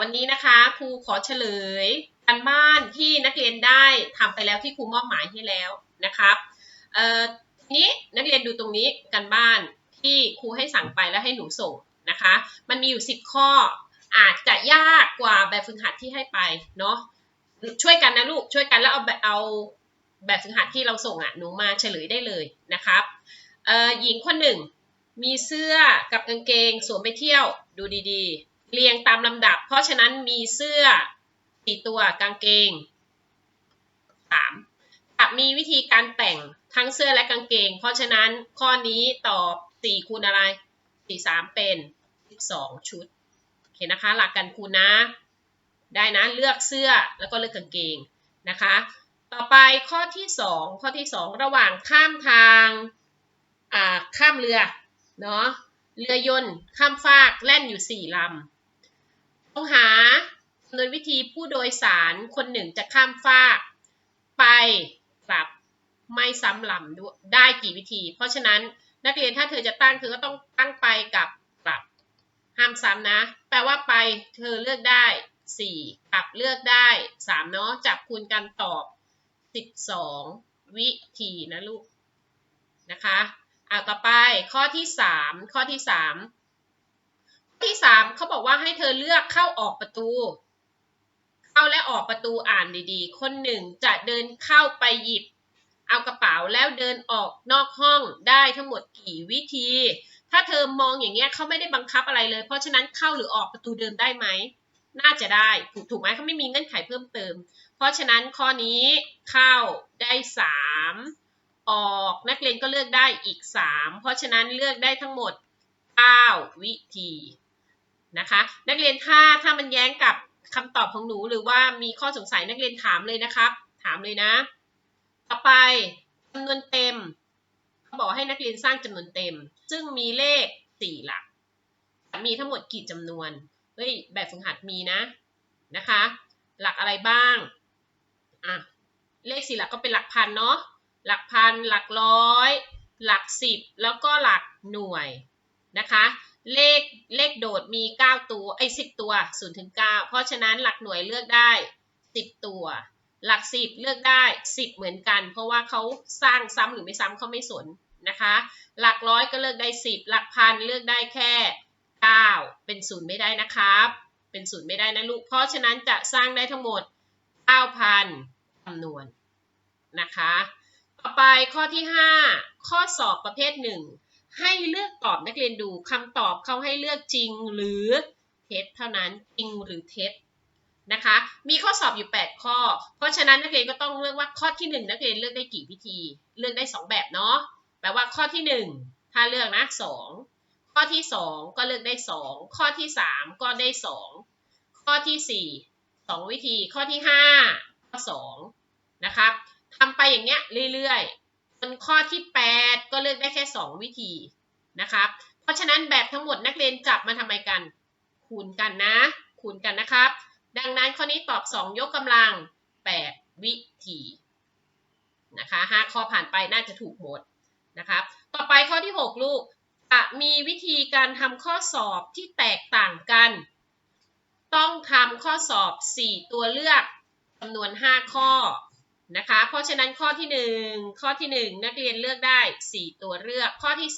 วันนี้นะคะครูขอเฉลยการบ้านที่นักเรียนได้ทำไปแล้วที่ครูมอบหมายให้แล้วนะครับเอ่อทีนี้นักเรียนดูตรงนี้การบ้านที่ครูให้สั่งไปแล้วให้หนูส่งนะคะ มันมีอยู่ 10 ข้ออาจจะยากกว่าแบบฝึกหัดที่ให้ไปเนาะช่วยกันนะลูกช่วยกันแล้วเอาแบบเอาแบบฝึกหัดที่เราส่งอะหนูมาเฉลยได้เลยนะครับเอ่อหญิงคนหนึ่งมีเสื้อกับกางเกงสวมไปเที่ยวดูดีๆ เรียงตามลำดับ เพราะฉะนั้นมีเสื้อสี่ตัวกางเกงสามจะมีวิธีการแต่งทั้งเสื้อและกางเกง เพราะฉะนั้นข้อนี้ตอบสี่คูณอะไรสี่สามเป็นสิบสองชุดโอเคนะคะ หลักการคูณนะ ได้นะเลือกเสื้อแล้วก็เลือกกางเกงนะคะ ต่อไปข้อที่สองข้อที่สองระหว่างข้ามทางข้ามเรือเนาะเรือยนต์ข้ามฟากแล่นอยู่สี่ลำ งหาดำนินวิธีผู้โดยสารคนหนึ่งจะข้ามฟากไปกลับไม่ซ้ำลำด้ได้กี่วิธี เพราะฉะนั้นนักเรียนถ้าเธอจะตั้งเธอก็ต้องตั้งไปกับกลับ ห้ามซ้ำนะ แปลว่าไปเธอเลือกได้สี่กลับเลือกได้สามเนาะจับคูณกันตอบสิบสองวิธีนะลูกนะคะอ่าต่อไปข้อที่สามข้อที่สาม ที่สามเขาบอกว่าให้เธอเลือกเข้าออกประตู เข้าและออกประตูอ่านดีๆ คนหนึ่งจะเดินเข้าไปหยิบ เอากระเป๋าแล้วเดินออกนอกห้องได้ทั้งหมดกี่วิธี ถ้าเธอมองอย่างเงี้ยเขาไม่ได้บังคับอะไรเลย เพราะฉะนั้นเข้าหรือออกประตูเดิมได้ไหมน่าจะได้ถูกถูกไหมเขาไม่มีเงื่อนไขเพิ่มเติม เพราะฉะนั้นข้อนี้เข้าได้สามออกนักเรียนก็เลือกได้อีก 3 เพราะฉะนั้นเลือกได้ทั้งหมด 9 วิธี นะคะ นักเรียนถ้าถ้ามันแย้งกับคำตอบของหนูหรือว่ามีข้อสงสัยนักเรียนถามเลยนะครับ ถามเลยนะ ต่อไปจำนวนเต็มเขาบอกให้นักเรียนสร้างจำนวนเต็ม ซึ่งมีเลข4หลัก มีทั้งหมดกี่จำนวนเฮ้ยแบบฝึกหัดมีนะนะคะ หลักอะไรบ้างอะเลข4หลักก็เป็นหลักพันเนาะหลักพันหลักร้อย หลักสิบแล้วก็หลักหน่วยนะคะ เลขเลขโดดมี 9 ตัวไอ้10 ตัว0ถึง9เพราะฉะนั้นหลักหน่วยเลือกได้ 10 ตัว หลัก 10 เลือกได้ 10 เหมือนกัน เพราะว่าเขาสร้างซ้ำหรือไม่ซ้ำเขาไม่สนนะคะ หลักร้อยก็เลือกได้ 10 หลักพันเลือกได้แค่ 9 เป็นศูนย์ไม่ได้นะครับ เป็นศูนย์ไม่ได้นะลูก เพราะฉะนั้นจะสร้างได้ทั้งหมด 9,000จำนวนนะคะ ต่อไปข้อที่ 5 ข้อสอบประเภทหนึ่ง ให้เลือกตอบนักเรียนดูคำตอบเขาให้เลือกจริงหรือเท็จเท่านั้นจริงหรือเท็จนะคะ มีข้อสอบอยู่ 8 ข้อ เพราะฉะนั้นนักเรียนก็ต้องเลือกว่าข้อที่ 1 นักเรียนเลือกได้กี่วิธี เลือกได้ 2 แบบเนาะแปลว่าข้อที่ 1 ถ้าเลือกนะ 2 ข้อที่ 2 ก็เลือกได้ 2 ข้อที่ 3 ก็ได้ 2 ข้อที่ 4 2 วิธี ข้อที่5ก็2นะครับทำไปอย่างเงี้ยเรื่อยๆ จนข้อที่ 8 ก็เลือกได้แค่ 2 วิธีนะครับเพราะฉะนั้นแบบทั้งหมดนักเรียนจับมาทำไมกัน คูณกันนะ คูณกันนะครับ ดังนั้นข้อนี้ตอบ 2 ยกกำลัง 8 วิธีนะคะ5ข้อผ่านไปน่าจะถูกหมดนะครับ ต่อไปข้อที่ 6 ลูกจะมีวิธีการทำข้อสอบที่แตกต่างกัน ต้องทำข้อสอบ 4 ตัวเลือกจำนวน 5 ข้อ นะคะ เพราะฉะนั้นข้อที่ 1 ข้อที่ 1 นักเรียนเลือกได้ 4 ตัวเลือก ข้อที่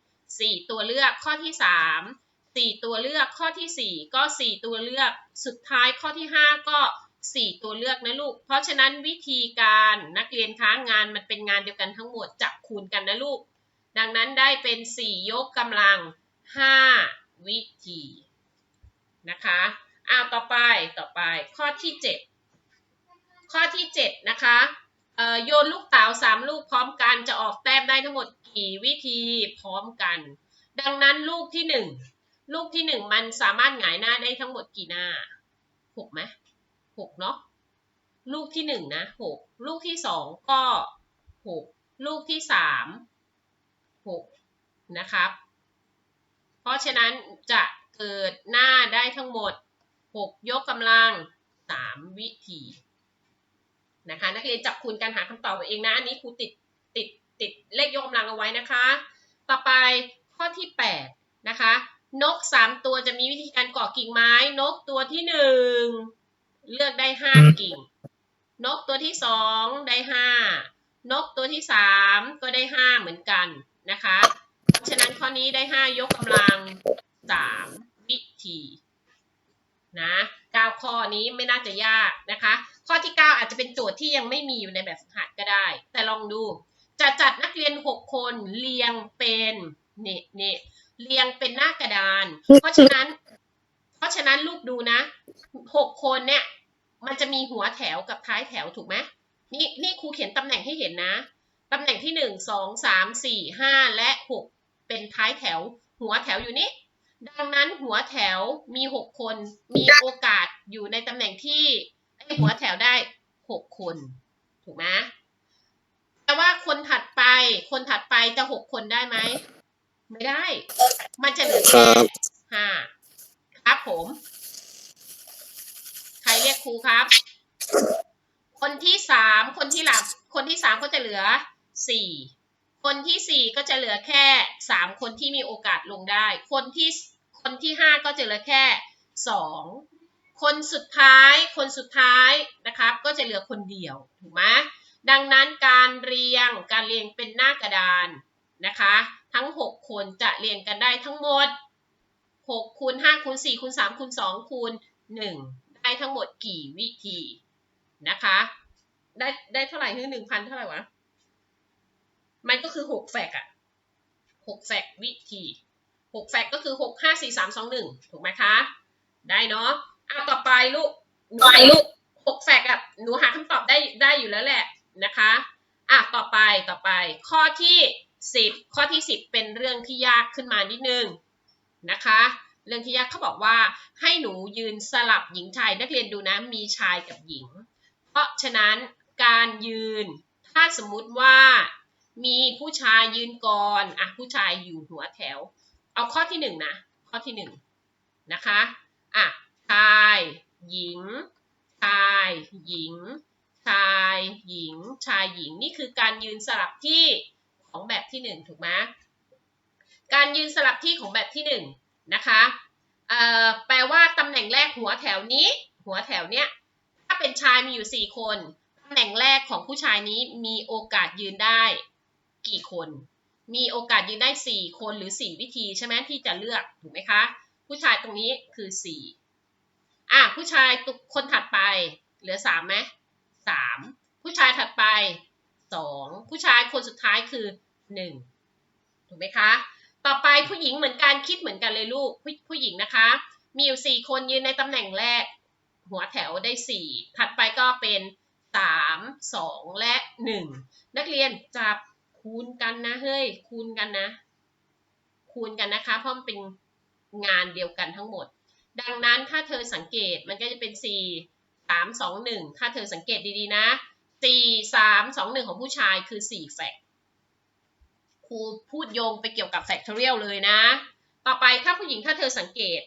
2 4 ตัวเลือก ข้อที่ 3 4 ตัวเลือก ข้อที่ 4 ก็ 4 ตัวเลือก สุดท้ายข้อที่ 5 ก็ 4 ตัวเลือกนะลูก เพราะฉะนั้นวิธีการนักเรียนค้างานมันเป็นงานเดียวกันทั้งหมดจับคูณกันนะลูก ดังนั้นได้เป็น 4 ยกกำลัง 5 วิธีนะคะอ้าวต่อไปต่อไปข้อที่ 7 ข้อที่7นะคะโยนลูกเต๋า3ลูกพร้อมกันจะออกแต้มได้ทั้งหมดกี่วิธีพร้อมกัน ดังนั้นลูกที่ 1 ลูกที่ 1 มันสามารถหงายหน้าได้ทั้งหมดกี่หน้า6ไหม6เนาะลูกที่1นะ6ลูกที่ 2 ก็6ลูกที่3 6นะครับ เพราะฉะนั้นจะเกิดหน้าได้ทั้งหมด 6 ยกกำลัง 3 วิธี นะคะนักเรียนจับคูณกันหาคำตอบเองนะ อันนี้ครูติดติดติดเลขยกกำลังเอาไว้นะคะ ต่อไปข้อที่ 8 นะคะ นกสามตัวจะมีวิธีการเกาะกิ่งไม้ นกตัวที่หนึ่งเลือกได้ห้ากิ่ง นกตัวที่สองได้ห้านกตัวที่สามก็ได้ห้าเหมือนกันนะคะเพราะฉะนั้นข้อนี้ได้ห้ายกกำลังสามวิธีนะเก้าข้อนี้ไม่น่าจะยากนะคะ ข้อที่เก้าอาจจะเป็นโจทย์ที่ยังไม่มีอยู่ในแบบฝึกหัดก็ได้ แต่ลองดู จะจัดนักเรียนหกคนเรียงเป็นนี่นี่เรียงเป็นหน้ากระดาน เพราะฉะนั้น เพราะฉะนั้นลูกดูนะหกคนเนี่ย มันจะมีหัวแถวกับท้ายแถวถูกไหมนี่นี่ครูเขียนตำแหน่งให้เห็นนะ ตำแหน่งที่หนึ่งสองสามสี่ห้าและหกเป็นท้ายแถว หัวแถวอยู่นี่ดังนั้นหัวแถวมีหกคน มีโอกาสอยู่ในตำแหน่งที่ หัวแถวได้หกคน ถูกไหมแต่ว่าคนถัดไป คนถัดไปจะหกคนได้ไหม ไม่ได้ มันจะเหลือคแค่รับห้าครับผม ใครเรียกครูครับ คนที่สามคนที่หลับคนที่สามก็จะเหลือสี่คนที่สี่ก็จะเหลือแค่สามคนที่มีโอกาสลงได้ คนที่คนที่ห้าก็จะเหลือแค่สอง คนสุดท้ายคนสุดท้ายนะครับก็จะเหลือคนเดียวถูกไหมดังนั้นการเรียงการเรียงเป็นหน้ากระดานนะคะ ทั้งหกคนจะเรียงกันได้ทั้งหมดหกคูณห้าคูณสี่คูณสามคูณสองคูณหนึ่งได้ทั้งหมดกี่วิธีนะคะ ได้ได้เท่าไหร่คือหนึ่งพันเท่าไหร่วะ มันก็คือหกแฟกอะหกแฟกวิธีหกแฟกก็คือหกห้าสี่สามสองหนึ่งถูกไหมคะ ได้เนาะ อะต่อไปลูกไปลูกหกแฟกอะหนูหาคำตอบได้ได้อยู่แล้วแหละนะคะอะต่อไปต่อไป ข้อที่สิบข้อที่สิบเป็นเรื่องที่ยากขึ้นมานิดนึงนะคะ เรื่องที่ยากเขาบอกว่าให้หนูยืนสลับหญิงชายนักเรียนดูนะมีชายกับหญิง เพราะฉะนั้นการยืนถ้าสมมุติว่ามีผู้ชายยืนก่อนอะผู้ชายอยู่หัวแถว เอาข้อที่หนึ่งนะ ข้อที่หนึ่งนะคะอะ ชาย หญิง ชาย หญิง ชาย หญิง ชายหญิง นี่คือการยืนสลับที่ของแบบที่หนึ่งถูกไหมการยืนสลับที่ของแบบที่หนึ่งนะคะแปลว่าตำแหน่งแรกหัวแถวนี้ หัวแถวเนี้ยถ้าเป็นชายมีอยู่ 4 คนตำแหน่งแรกของผู้ชายนี้มีโอกาสยืนได้กี่คน มีโอกาสยืนได้ 4 คนหรือ 4 วิธีใช่ไหมที่จะเลือกถูกไหมคะ ผู้ชายตรงนี้คือ 4 อะผู้ชายตุกคนถัดไป เหลือ3ไหม3ผู้ชายถัดไป2ผู้ชายคนสุดท้ายคือ1ถูกไหมคะ ต่อไปผู้หญิงเหมือนกันคิดเหมือนกันเลยลูกผู้ผู้หญิงนะคะ มีอยู่4คนยืนในตำแหน่งแรก หัวแถวได้4ถัดไปก็เป็น3 2และ1นักเรียนจับคูณกันนะเฮ้ยคูณกันนะ คูณกันนะคะ เพราะมันเป็นงานเดียวกันทั้งหมด ดังนั้นถ้าเธอสังเกตมันก็จะเป็น 4 3 2 1 ถ้าเธอสังเกตดีๆนะ 4 3 2 1 ของผู้ชายคือ 4 แฟกครูพูดโยงไปเกี่ยวกับแฟกทอเรียลเลยนะ ต่อไปถ้าผู้หญิงถ้าเธอสังเกต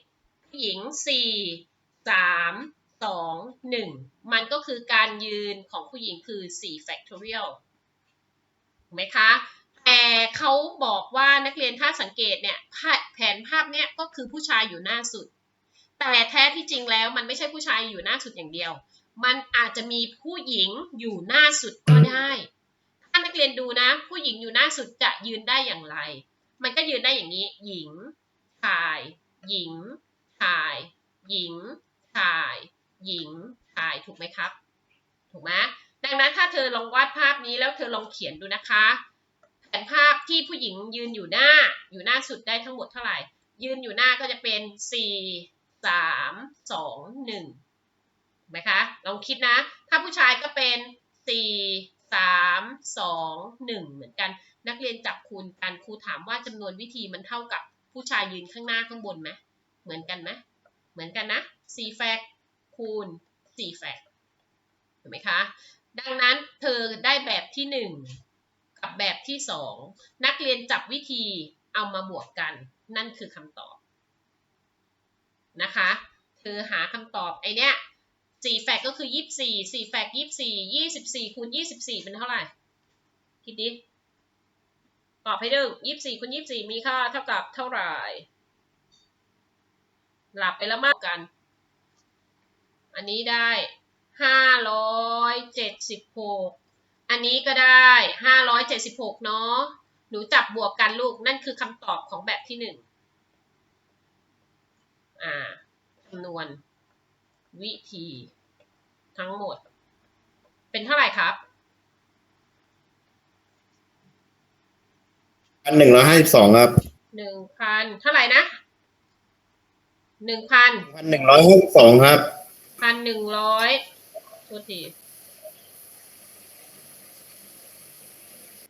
ผู้หญิง4สามสองหนึ่งมันก็คือการยืนของผู้หญิงคือ4 factorial ถูกไหมคะแต่เขาบอกว่านักเรียนถ้าสังเกตเนี่ยแผนภาพเนี่ยก็คือผู้ชายอยู่หน้าสุด แต่แท้ที่จริงแล้วมันไม่ใช่ผู้ชายอยู่หน้าสุดอย่างเดียว มันอาจจะมีผู้หญิงอยู่หน้าสุดก็ได้ถ้านักเรียนดูนะ ผู้หญิงอยู่หน้าสุดจะยืนได้อย่างไร มันก็ยืนได้อย่างนี้ หญิง ชาย หญิง ชาย หญิง ชาย หญิง ชาย ถูกไหมครับ ถูกไหมดังนั้นถ้าเธอลองวาดภาพนี้แล้วเธอลองเขียนดูนะคะแผนภาพที่ผู้หญิงยืนอยู่หน้า อยู่หน้าสุดได้ทั้งหมดเท่าไหร่ ยืนอยู่หน้าก็จะเป็น4 3 2 1ถูกไหมคะลองคิดนะ ถ้าผู้ชายก็เป็น4 3 2 1เหมือนกัน นักเรียนจับคูณกันครูถามว่าจำนวนวิธีมันเท่ากับผู้ชายยืนข้างหน้าข้างบนไหมเหมือนกันไหมเหมือนกันนะ4แฟกคูณ4แฟกถูกไหมคะ ดังนั้นเธอได้แบบที่1กับแบบที่2นักเรียนจับวิธีเอามาบวกกัน นั่นคือคำตอบ นะคะเธอหาคำตอบไอเนี้ย4แฟกก็คือ24 4แฟก24 24คูณ24เป็นเท่าไหร่ คิดดิตอบให้ดึง24คูณ24มีค่าเท่ากับเท่าไหร่ หลับไปแล้วมากกัน อันนี้ได้ห้าร้อยเจ็ดสิบหกอันนี้ก็ได้ห้าร้อยเจ็ดสิบหกเนาะ หนูจับบวกกันลูก นั่นคือคำตอบของแบบที่หนึ่ง คำนวณ วิธี ทั้งหมด เป็นเท่าไหร่ครับพันหนึ่งร้อยห้าสิบสองครับหนึ่งพันเท่าไหร่นะหนึ่งพันพันหนึ่งร้อยห้าสิบสองครับพันหนึ่งร้อยโทษที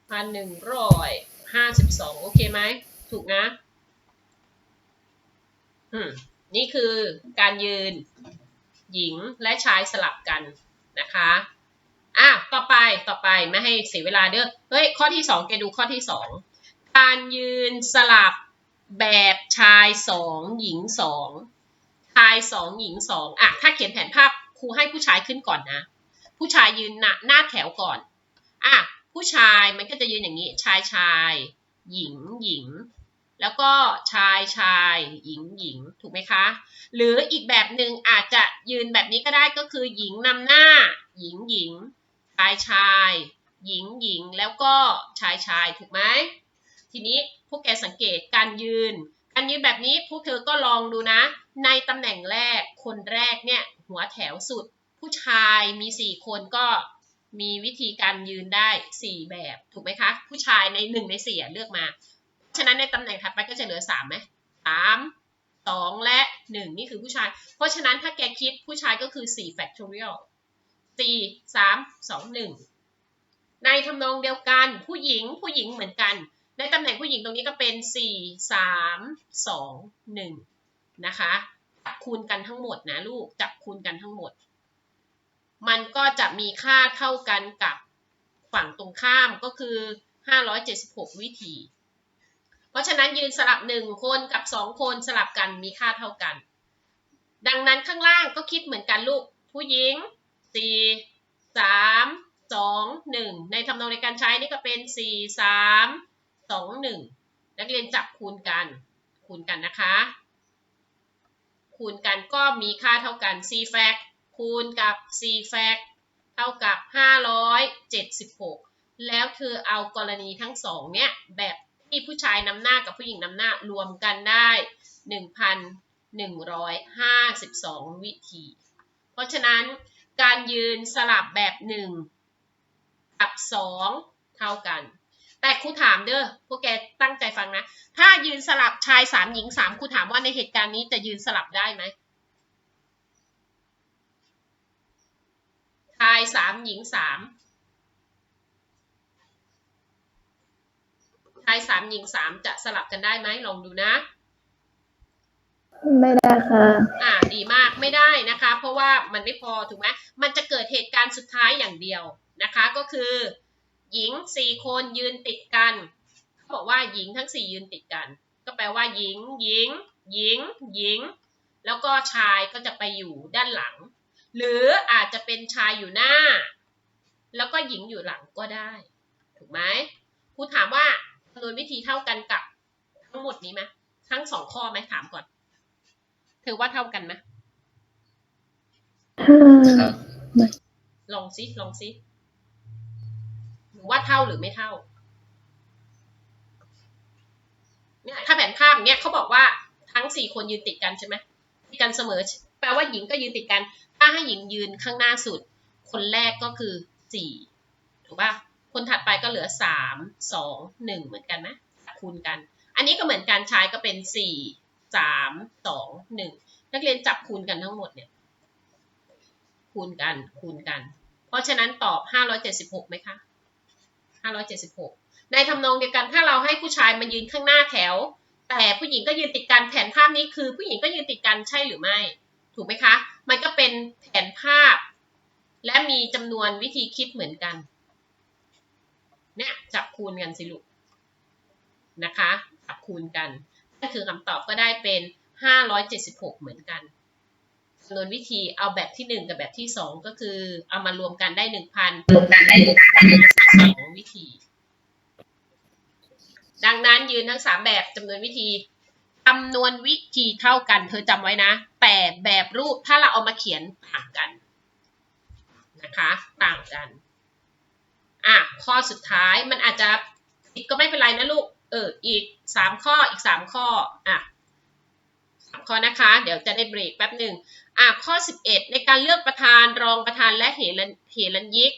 พันหนึ่งร้อยห้าสิบสองโอเคไหม ถูกนะ อืม นี่คือการยืนหญิงและชายสลับกันนะคะอะต่อไปต่อไปไม่ให้เสียเวลาเด้อเฮ้ยข้อที่สองแกดูข้อที่สองการยืนสลับแบบชายสองหญิงสองชายสองหญิงสองอะถ้าเขียนแผนภาพครูให้ผู้ชายขึ้นก่อนนะ ผู้ชายยืนหน้าหน้าแถวก่อนอะผู้ชายมันก็จะยืนอย่างนี้ชายชาย หญิงหญิง แล้วก็ชายชายหญิงหญิงถูกไหมคะ หรืออีกแบบหนึ่งอาจจะยืนแบบนี้ก็ได้ก็คือหญิงนำหน้า หญิงหญิง ชายชาย หญิงหญิง แล้วก็ชายชายถูกไหมทีนี้พวกแกสังเกตการยืน การยืนแบบนี้พวกเธอก็ลองดูนะ ในตำแหน่งแรกคนแรกเนี่ยหัวแถวสุด ผู้ชายมีสี่คนก็มีวิธีการยืนได้สี่แบบถูกไหมคะ ผู้ชายในหนึ่งในสี่เลือกมา ฉะนั้นในตำแหน่งถัดไปก็จะเหลือสามไหมสามสองและหนึ่งนี่คือผู้ชาย เพราะฉะนั้นถ้าแกคิดผู้ชายก็คือสี่ factorial สี่สามสองหนึ่งในทำนองเดียวกันผู้หญิงผู้หญิงเหมือนกัน ในตำแหน่งผู้หญิงตรงนี้ก็เป็น 4 3 2 1 นะคะจับคูณกันทั้งหมดนะลูกจับคูณกันทั้งหมด มันก็จะมีค่าเท่ากันกับฝั่งตรงข้ามก็คือ 576 วิธี ราะฉะนั้นยืนสลับ 1 คนกับ 2 คนสลับกันมีค่าเท่ากัน ดังนั้นข้างล่างก็คิดเหมือนกันลูก ผู้หญิง 4 3 2 1 ในทำนองในการใช้นี่ก็เป็น 4 3สองหนึ่งนักเรียนจับคูณกัน คูณกันนะคะ คูณกันก็มีค่าเท่ากัน c fac คูณกับ c fac เท่ากับ 576 แล้วเธอเอากรณีทั้งสองเนี้ยแบบ ที่ผู้ชายนำหน้ากับผู้หญิงนำหน้ารวมกันได้ 1,152 วิธี เพราะฉะนั้นการยืนสลับแบบ1กับ 2 เท่ากัน แต่ครูถามเด้อพวกแกตั้งใจฟังนะ ถ้ายืนสลับชายสามหญิงสามครูถามว่าในเหตุการณ์นี้จะยืนสลับได้ไหมชายสามหญิงสามชายสามหญิงสามจะสลับกันได้ไหมลองดูนะ ไม่ได้ค่ะ อ่าดีมากไม่ได้นะคะ เพราะว่ามันไม่พอถูกไหมมันจะเกิดเหตุการณ์สุดท้ายอย่างเดียวนะคะ ก็คือ หญิงสี่คนยืนติดกันเขาบอกว่าหญิงทั้งสี่ยืนติดกัน ก็แปลว่าหญิง หญิง หญิง หญิง แล้วก็ชายก็จะไปอยู่ด้านหลัง หรืออาจจะเป็นชายอยู่หน้า แล้วก็หญิงอยู่หลังก็ได้ ถูกไหมครูถามว่าคำนวณวิธีเท่ากันกับทั้งหมดนี้ไหมทั้งสองข้อไหมถามก่อนถือว่าเท่ากันไหมถ้าลองซิลองซิหรือว่าเท่าหรือไม่เท่าเนี่ยถ้าแผนภาพอย่างเนี้ยเขาบอกว่าทั้งสี่คนยืนติดกันใช่ไหมติดกันเสมอ แปลว่าหญิงก็ยืนติดกัน ถ้าให้หญิงยืนข้างหน้าสุด คนแรกก็คือสี่ถูกป่ะ คนถัดไปก็เหลือสามสองหนึ่งเหมือนกันไหมคูณกัน อันนี้ก็เหมือนกันชายก็เป็นสี่สามสองหนึ่งนักเรียนจับคูณกันทั้งหมดเนี่ย คูณกัน คูณกัน เพราะฉะนั้นตอบ 576ไหมคะ 576 ในทำนองเดียวกันถ้าเราให้ผู้ชายมายืนข้างหน้าแถว แต่ผู้หญิงก็ยืนติดกันแผนภาพนี้คือ ผู้หญิงก็ยืนติดกันใช่หรือไม่ ถูกไหมคะ มันก็เป็นแผนภาพ และมีจำนวนวิธีคิดเหมือนกัน เนี่ยจับคูณกันสิลูกนะคะจับคูณกันนั่นคือคำตอบก็ได้เป็น 576 เหมือนกันจำนวนวิธีเอาแบบที่หนึ่งกับแบบที่สองก็คือ เอามารวมกันได้หนึ่งพันรวมกันได้หนึ่งพันสองวิธี ดังนั้นยืนทั้งสามแบบจำนวนวิธีจำนวนวิธีเท่ากัน เธอจำไว้นะ แต่แบบรูปถ้าเราเอามาเขียนต่างกันนะคะ ต่างกัน อะข้อสุดท้ายมันอาจจะผิดก็ไม่เป็นไรนะลูก เออ อีกสามข้ออีกสามข้อ อะสามข้อนะคะ เดี๋ยวจะได้เบรกแป๊บหนึ่งอะข้อ 11 ในการเลือกประธานรองประธานและเหรัญเหรัญยิก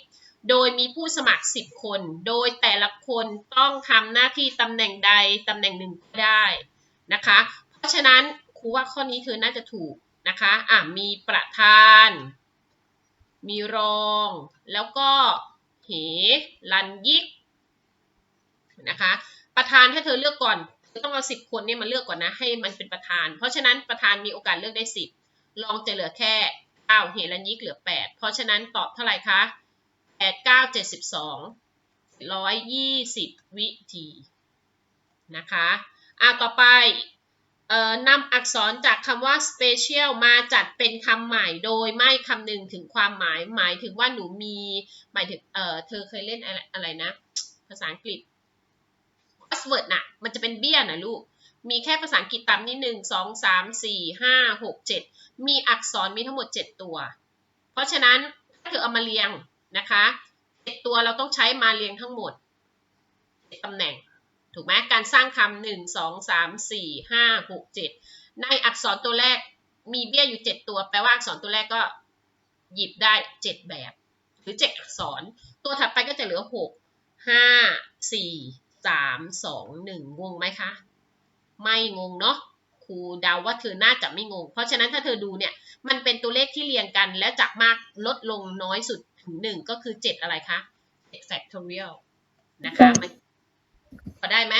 โดยมีผู้สมัคร 10 คน โดยแต่ละคนต้องทำหน้าที่ตำแหน่งใดตำแหน่งหนึ่งก็ได้นะคะ เพราะฉะนั้นครูว่าข้อนี้เธอน่าจะถูกนะคะ อะ มีประธาน มีรอง แล้วก็ เหรัญยิกนะคะประธานถ้าเธอเลือกก่อนเธอต้องเอาสิบคนเนี่ยมาเลือกก่อนนะให้มันเป็นประธาน เพราะฉะนั้นประธานมีโอกาสเลือกได้สิบรองจะเหลือแค่เก้าเหรัญยิกเหลือแปดเพราะฉะนั้นตอบเท่าไหร่คะแปดเก้าเจ็ดสิบสองร้อยยี่สิบวิธีนะคะอะต่อไป นำอักษรจากคำว่า special มาจัดเป็นคำใหม่โดยไม่คำนึงถึงความหมาย หมายถึงว่าหนูมี หมายถึงเออเธอเคยเล่นอะไรอะไรนะ ภาษาอังกฤษ password น่ะ มันจะเป็นเบี้ยนะลูก มีแค่ภาษาอังกฤษตามนี้หนึ่งสองสามสี่ห้าหกเจ็ดมีอักษรมีทั้งหมดเจ็ดตัว เพราะฉะนั้นถ้าเธอเอามาเรียงนะคะเจ็ดตัวเราต้องใช้มาเรียงทั้งหมดตำแหน่ง ถูกไหมการสร้างคำหนึ่งสองสามสี่ห้าหกเจ็ดในอักษรตัวแรกมีเบี้ยอยู่เจ็ดตัว แปลว่าอักษรตัวแรกก็หยิบได้เจ็ดแบบ หรือเจ็ดอักษร ตัวถัดไปก็จะเหลือหกห้าสี่สามสองหนึ่งงงไหมคะ ไม่งงเนาะครูเดาว่าเธอน่าจะไม่งง เพราะฉะนั้นถ้าเธอดูเนี่ย มันเป็นตัวเลขที่เรียงกัน และจากมากลดลงน้อยสุดถึงหนึ่งก็คือเจ็ดอะไรคะเจ็ด factorial นะคะ ได้ไหม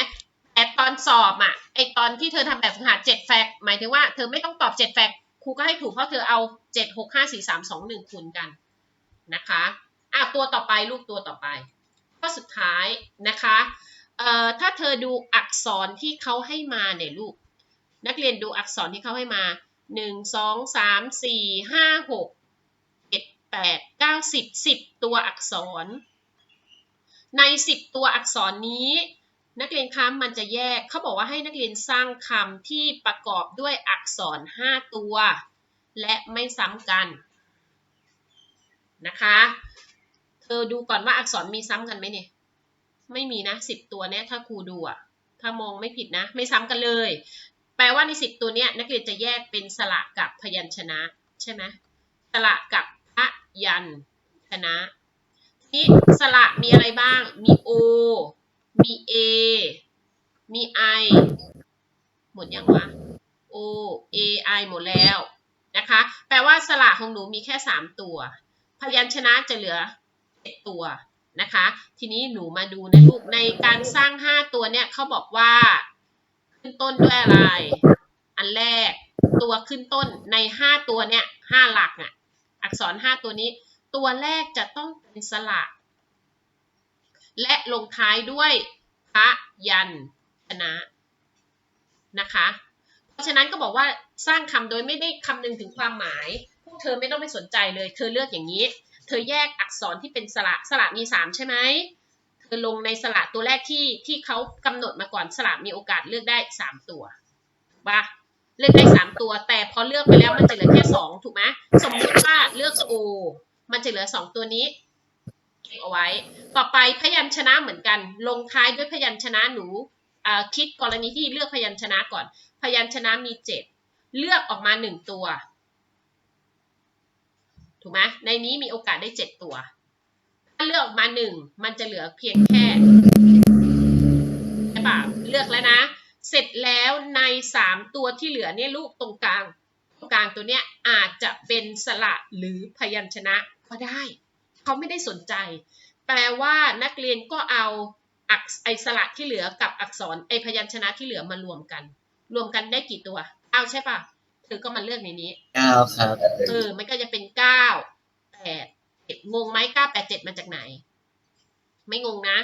แต่ตอนสอบอะไอตอนที่เธอทำแบบฝึกหัดเจ็ดแฟกหมายถึงว่าเธอไม่ต้องตอบเจ็ดแฟกครูก็ให้ถูกเพราะเธอเอาเจ็ดหกห้าสี่สามสองหนึ่งคูณกันนะคะอะตัวต่อไปลูกตัวต่อไปข้อสุดท้ายนะคะเอ่อถ้าเธอดูอักษรที่เขาให้มาเนี่ยลูก นักเรียนดูอักษรที่เขาให้มาหนึ่งสองสามสี่ห้าหกเจ็ดแปดเก้าสิบสิบตัวอักษร ในสิบตัวอักษรนี้ นักเรียนคะมันจะแยกเขาบอกว่าให้นักเรียนสร้างคำที่ประกอบด้วยอักษรห้าตัว และไม่ซ้ำกันนะคะ เธอดูก่อนว่าอักษรมีซ้ำกันไหมเนี่ย ไม่มีนะสิบตัวเนี้ยถ้าครูดูอะถ้ามองไม่ผิดนะ ไม่ซ้ำกันเลย แปลว่าในสิบตัวเนี้ยนักเรียนจะแยกเป็นสระกับพยัญชนะใช่ไหมสระกับพยัญชนะนี่สระมีอะไรบ้าง มี O มี A มี I หมดยังวะ O A I หมดแล้วนะคะ แปลว่าสระของหนูมีแค่สามตัว พยัญชนะจะเหลือเจ็ดตัวนะคะ ทีนี้หนูมาดูนะลูก ในการสร้างห้าตัวเนี่ยเขาบอกว่า ขึ้นต้นด้วยอะไร อันแรกตัวขึ้นต้นในห้าตัวเนี่ยห้าหลักอะ อักษรห้าตัวนี้ ตัวแรกจะต้องเป็นสระ และลงท้ายด้วยพระยันชนะนะคะ เพราะฉะนั้นก็บอกว่าสร้างคำโดยไม่ได้คำนึงถึงความหมาย พวกเธอไม่ต้องไปสนใจเลย เธอเลือกอย่างนี้ เธอแยกอักษรที่เป็นสระสระมีสามใช่ไหมเธอลงในสระตัวแรกที่ที่เขากำหนดมาก่อนสระมีโอกาสเลือกได้สามตัวถูกปะเลือกได้สามตัว แต่พอเลือกไปแล้วมันจะเหลือแค่สองถูกไหมสมมติว่าเลือกโอมันจะเหลือสองตัวนี้ เก็บเอาไว้ ต่อไปพยัญชนะเหมือนกัน ลงท้ายด้วยพยัญชนะหนูคิดกรณีที่เลือกพยัญชนะก่อน พยัญชนะมีเจ็ดเลือกออกมาหนึ่งตัว ถูกไหมในนี้มีโอกาสได้เจ็ดตัว ถ้าเลือกออกมาหนึ่งมันจะเหลือเพียงแค่ใช่ปะเลือกแล้วนะ เสร็จแล้วในสามตัวที่เหลือเนี่ยลูกตรงกลาง ตรงกลางตัวเนี้ยอาจจะเป็นสระหรือพยัญชนะก็ได้ เขาไม่ได้สนใจ แปลว่านักเรียนก็เอาอักษไอสระที่เหลือกับอักษรไอพยัญชนะที่เหลือมารวมกัน รวมกันได้กี่ตัว เอาใช่ปะเธอก็มาเลือกในนี้เก้าครับเออมันก็จะเป็นเก้าแปดเจ็ดงงไหมเก้าแปดเจ็ดมาจากไหน ไม่งงนะ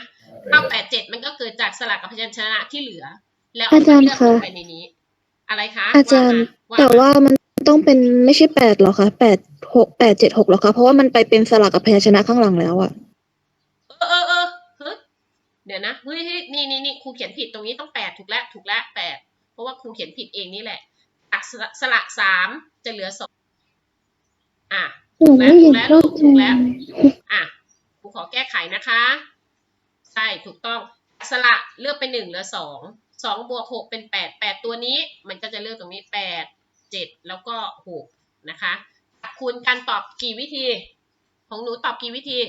เก้าแปดเจ็ดมันก็เกิดจากสระกับพยัญชนะที่เหลือ แล้วเมอาจารย์เลือกคะลงไปในนี้ อะไรคะอาจารย์ว่าแต่มาว่ามัน ต้องเป็นไม่ใช่แปดหรอคะแปดหกแปดเจ็ดหกหรอคะเพราะว่ามันไปเป็นสลักกับพยัญชนะข้างหลังแล้วอะเออเออเออเฮ้ยเดี๋ยวนะเฮ้ยเฮ้ยนี่นี่นี่ครูเขียนผิดตรงนี้ต้องแปดถูกแล้วถูกแล้วแปดเพราะว่าครูเขียนผิดเองนี่แหละจากสระสระสามจะเหลือสองอะหนูไม่เห็นเข้าถูใจกแล้วอะครูขอแก้ไขนะคะ ใช่ถูกต้องสละเลือกเป็นหนึ่งเหลือสองสองบวกหกเป็นแปดแปดตัวนี้ มันก็จะเลือกตรงนี้แปด เจ็ดแล้วก็หกนะคะ คูณการตอบกี่วิธี ของหนูตอบกี่วิธี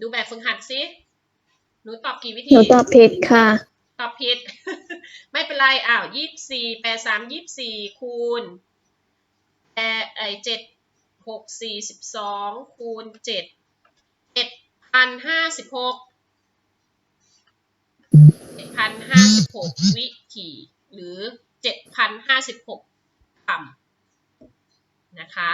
ดูแบบฝึกหัดซิหนูตอบกี่วิหธีนูตอบผิดค่ะ ตอบผิด ไม่เป็นไร อ้าวยี่สี่แปดสามยี่สี่คูณแปดไอเจ็ดหกสี่สิบสองคูณเจ็ดเจ็ดพันห้าสิบหก พันห้าสิบหกวิถีหรือเจ็ดพันห้าสิบหกคำนะคะ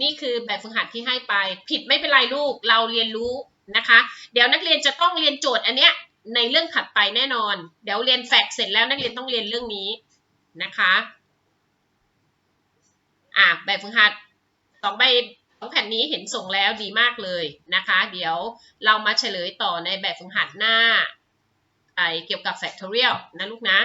นี่คือแบบฝึกหัดที่ให้ไป ผิดไม่เป็นไรลูก เราเรียนรู้นะคะ เดี๋ยวนักเรียนจะต้องเรียนโจทย์อันเนี้ยในเรื่องถัดไปแน่นอน เดี๋ยวเรียนแฟกเสร็จแล้วนักเรียนต้องเรียนเรื่องนี้นะคะอะแบบฝึกหัดสองใบสองแผ่นนี้เห็นส่งแล้วดีมากเลยนะคะ เดี๋ยวเรามาเฉลยต่อในแบบฝึกหัดหน้า ไอเกี่ยวกับ factorial นะลูกนะ